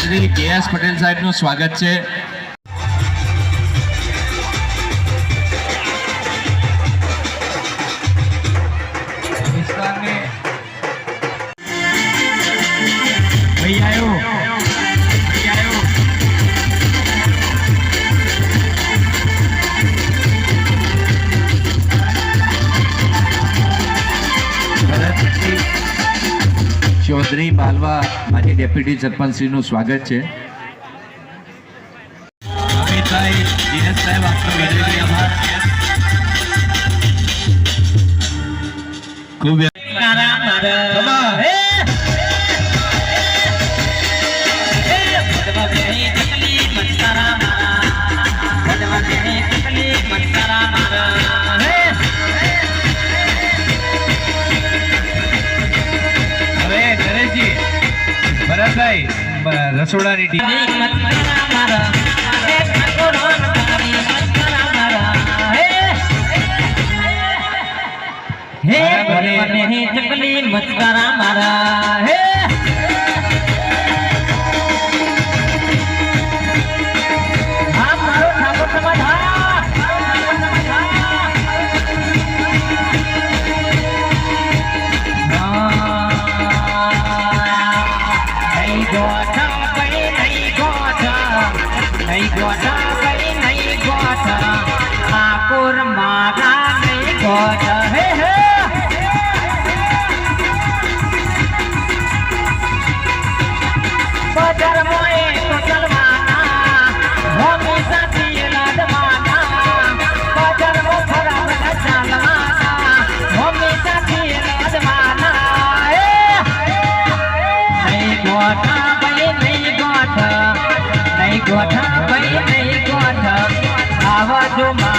શ્રી કે એસ પટેલ સાહેબનું સ્વાગત છે. ભાઈ આવ્યો ચૌધરી બાલવા માજી ડેપ્યુટી સરપંચશ્રીનું સ્વાગત છે અમિતભાઈ દિનેશ સાહેબ આપનો આભાર ખૂબ બ- રસોડાની ટીમ હે ચકલી મસ્કરા મારા. હા ગોઠા કઈ નહીં ગોઠ ઠાકોર મારા નહીં ગોઠ હે હે What? i do Madhuma